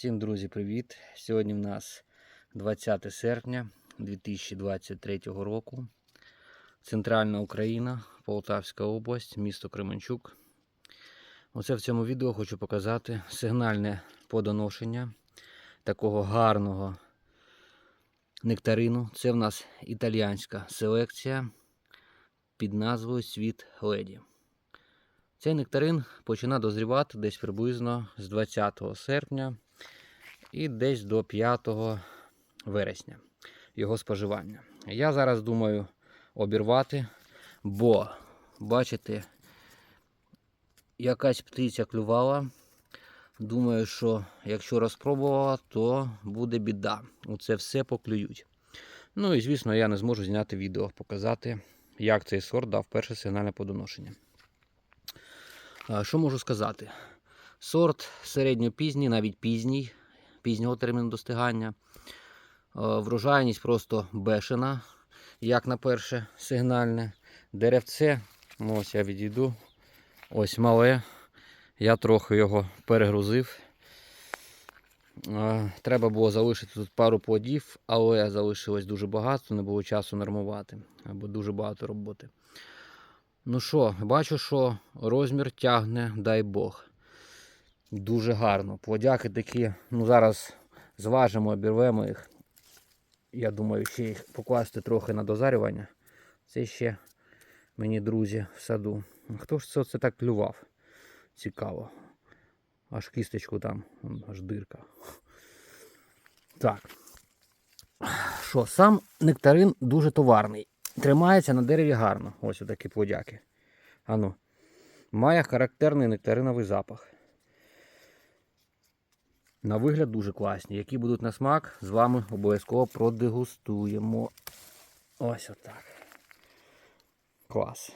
Всім друзі, привіт! Сьогодні в нас 20 серпня 2023 року. Центральна Україна, Полтавська область, місто Кременчук. Оце в цьому відео хочу показати сигнальне подоношення такого гарного нектарину. Це в нас італіянська селекція під назвою Світ Леді. Цей нектарин починає дозрівати десь приблизно з 20 серпня і десь до 5 вересня його споживання. Я зараз думаю обірвати, бо, бачите, якась птиця клювала. Думаю, що якщо розпробувала, то буде біда. Оце все поклюють. Ну і звісно, я не зможу зняти відео, показати, як цей сорт дав перше сигнальне подоношення. Що можу сказати? Сорт середньопізній, навіть пізній, пізнього терміну достигання. Врожайність просто бешена, як на перше сигнальне. Деревце, ось я відійду, ось мале. Я трохи його перегрузив. Треба було залишити тут пару плодів, але залишилось дуже багато, не було часу нормувати, або дуже багато роботи. Ну що, бачу, що розмір тягне, дай Бог. Дуже гарно. Плодяки такі, ну зараз зважимо, обірвемо їх. Я думаю, ще їх покласти трохи на дозарювання. Це ще мені друзі в саду. Хто ж це, це так клював? Цікаво. Аж кісточку там, аж дирка. Так. Що, сам нектарин дуже товарний. Тримається на дереві гарно. Ось отакі плодяки. Ану. Має характерний нектариновий запах. На вигляд дуже класні. Які будуть на смак, з вами обов'язково продегустуємо. Ось отак. Клас.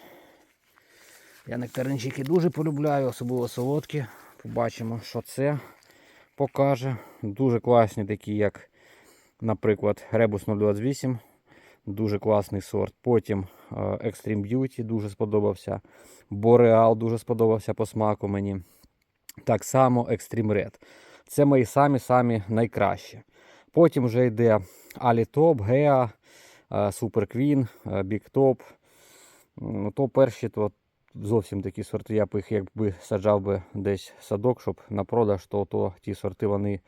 Я нектаринчики дуже полюбляю, особливо солодкі. Побачимо, що це покаже. Дуже класні такі, як, наприклад, Ребус 028. Дуже класний сорт. Потім е, Extreme Beauty дуже сподобався. Boreal дуже сподобався по смаку мені. Так само Extreme Red. Це мої самі-самі найкращі. Потім вже йде е, Super Queen, е, Ну, То перші то зовсім такі сорти. Я б їх якби саджав би десь в садок, щоб на продаж, то, то ті сорти вони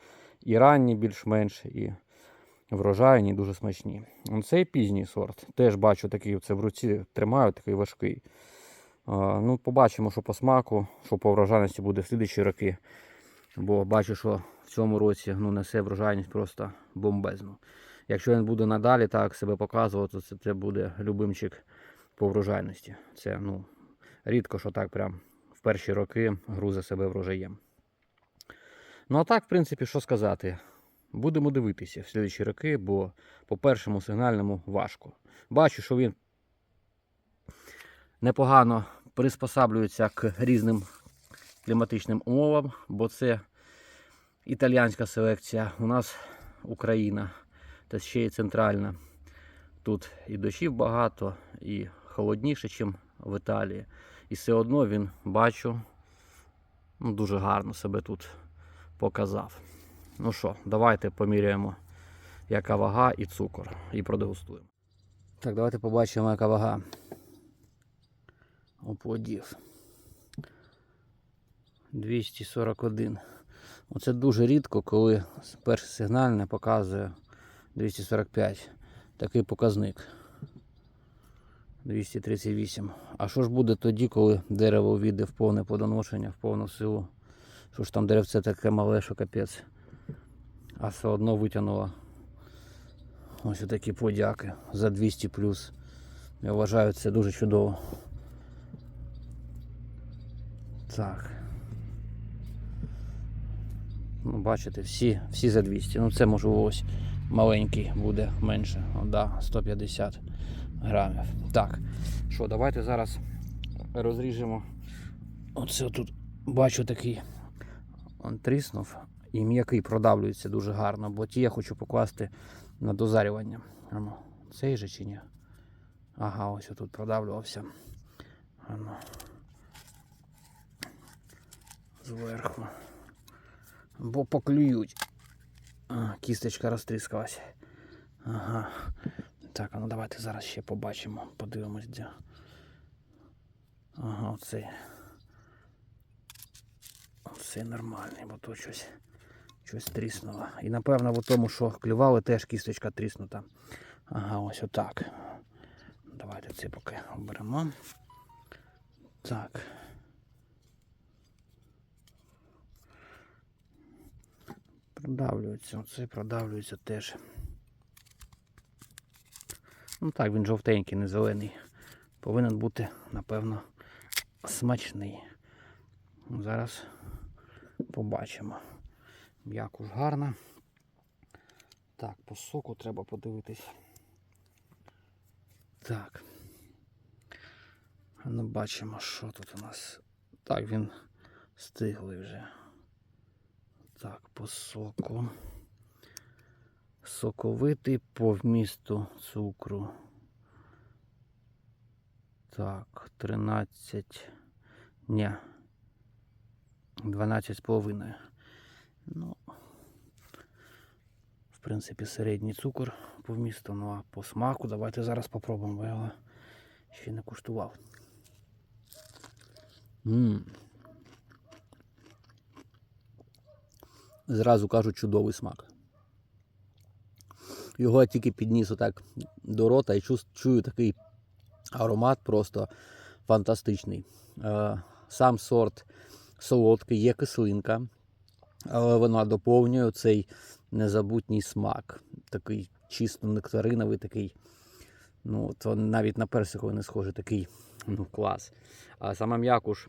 і ранні більш-менш, і врожайні, і дуже смачні. Ну, Цей пізній сорт. Теж бачу такий це в руці тримаю, такий важкий. Ну, Побачимо, що по смаку, що по врожайності буде в слідчі роки. Бо бачу, що в цьому році ну, несе врожайність просто бомбезну. Якщо він буде надалі так себе показувати, то це, це буде любимчик по врожайності. Це ну, рідко, що так прям в перші роки грузе себе врожаєм. Ну а так, в принципі, що сказати. Будемо дивитися в слідчі роки, бо по першому сигнальному важко. Бачу, що він непогано приспосаблюється к різним кліматичним умовам, бо це італіянська селекція. У нас Україна, та ще й центральна. Тут і дощів багато, і холодніше, ніж в Італії. І все одно він бачу, ну, дуже гарно себе тут показав. Ну що, давайте поміряємо, яка вага і цукор, і продегустуємо. Так, давайте побачимо, яка вага у плодів. 241. Оце дуже рідко, коли перше сигнальне показує 245. Такий показник. 238. А що ж буде тоді, коли дерево увійде в повне плодоношення, в повну силу? Що ж там деревце таке мале, що капець. А все одно витягнуло ось такі подяки за 200 плюс. Я вважаю це дуже чудово. Так. Ну, бачите, всі, всі за 200. Ну це може ось маленький буде менше. Да, 150 грамів. Так, що, давайте зараз розріжемо. Оце тут бачу такий. Он тріснув і м'який продавлюється дуже гарно, бо ті я хочу покласти на дозарювання. Цей же чи ні? Ага, ось тут продавлювався. Зверху. Бо поклюють. А, кісточка розтріскалась. Ага. Так, ну давайте зараз ще побачимо. Подивимось, де. Ага, оцей. Оцей нормальний, бо тут щось, щось тріснуло. І напевно в тому, що клювали, теж кісточка тріснута. Ага, ось отак. Давайте це поки оберемо. Так. Продавлюється, оце продавлюється теж. Ну так, він жовтенький, не зелений. Повинен бути, напевно, смачний. Зараз побачимо. М'якуш гарна. Так, по соку треба подивитись. Так. Ну, бачимо, що тут у нас. Так, він стиглий вже. Так, по соку. Соковитий по вмісту цукру. Так, 13. Ні. 12 з половиною. Ну, в принципі, середній цукор по вмісту, ну а по смаку давайте зараз попробуємо, бо я його ще не куштував. Ммм. Зразу кажу, чудовий смак. Його я тільки підніс отак до рота і чую такий аромат просто фантастичний. Е, Сам сорт солодкий, є кислинка, але вона доповнює цей незабутній смак. Такий чисто нектариновий, такий. Ну, то навіть на персиковий не схоже, такий ну, клас. А сама м'якуш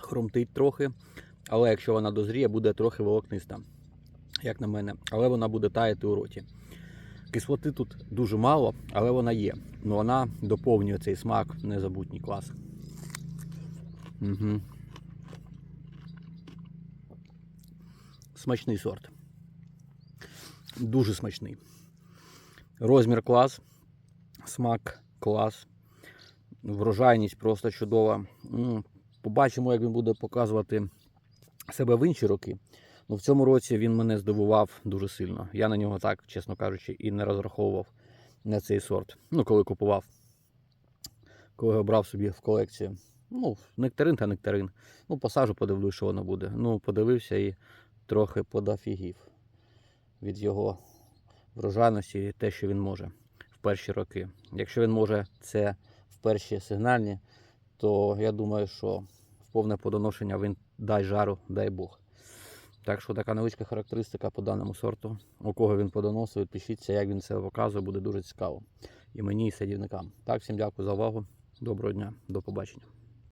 хрумтить трохи, але якщо вона дозріє, буде трохи волокниста, як на мене. Але вона буде таяти у роті. Кислоти тут дуже мало, але вона є. Ну вона доповнює цей смак незабутній клас. Угу. Смачний сорт. Дуже смачний. Розмір клас, смак клас, врожайність просто чудова. Побачимо, як він буде показувати себе в інші роки. Ну, в цьому році він мене здивував дуже сильно. Я на нього так, чесно кажучи, і не розраховував на цей сорт. Ну, коли купував, коли його брав собі в колекцію. Ну, нектарин та нектарин. Ну, посажу, подивлюсь, що воно буде. Ну, подивився і трохи подафігів від його врожайності і те, що він може в перші роки. Якщо він може це в перші сигнальні, то я думаю, що в повне подоношення він дай жару, дай Бог. Так що така невеличка характеристика по даному сорту. У кого він подоносив, пишіться, як він це показує, буде дуже цікаво. І мені, і садівникам. Так, всім дякую за увагу. Доброго дня, до побачення.